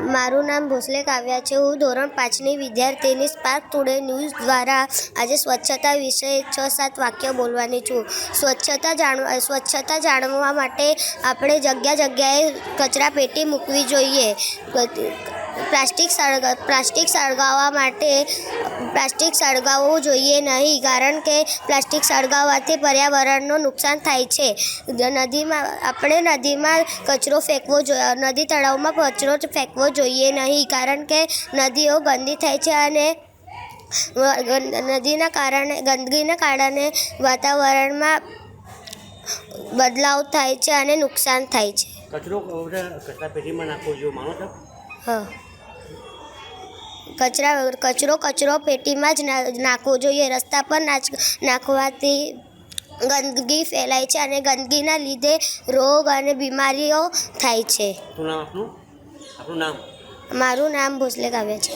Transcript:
મારું નામ ભોસલે કાવ્યા છે. હું ધોરણ પાંચની વિદ્યાર્થીની સ્પાર્ક ટુડે ન્યૂઝ દ્વારા આજે સ્વચ્છતા વિશે છ સાત વાક્ય બોલવાની છું. સ્વચ્છતા જાણવા સ્વચ્છતા જાણવા માટે આપણે જગ્યા જગ્યાએ કચરા પેટી મૂકવી જોઈએ. પ્લાસ્ટિક સળગ, પ્લાસ્ટિક સળગાવવા માટે, પ્લાસ્ટિક સળગાવવું જોઈએ નહીં, કારણ કે પ્લાસ્ટિક સળગાવવાથી પર્યાવરણનું નુકસાન થાય છે. નદીમાં, આપણે નદીમાં કચરો ફેંકવો જોઈએ નદી તળાવમાં કચરો ફેંકવો જોઈએ નહીં, કારણ કે નદીઓ ગંદી થાય છે અને નદીના કારણે ગંદકીના કારણે વાતાવરણમાં બદલાવ થાય છે અને નુકસાન થાય છે. કચરો કચરા પેટીમાં નાખવો જોઈએ, માનો છો? હા. કચરા કચરો કચરો પેટીમાં જ નાખવો જોઈએ. રસ્તા પર નાખવાથી ગંદકી ફેલાય છે અને ગંદકીના લીધે રોગ અને બીમારીઓ થાય છે. નામ મારું નામ ભોસલે કાવ્ય છે.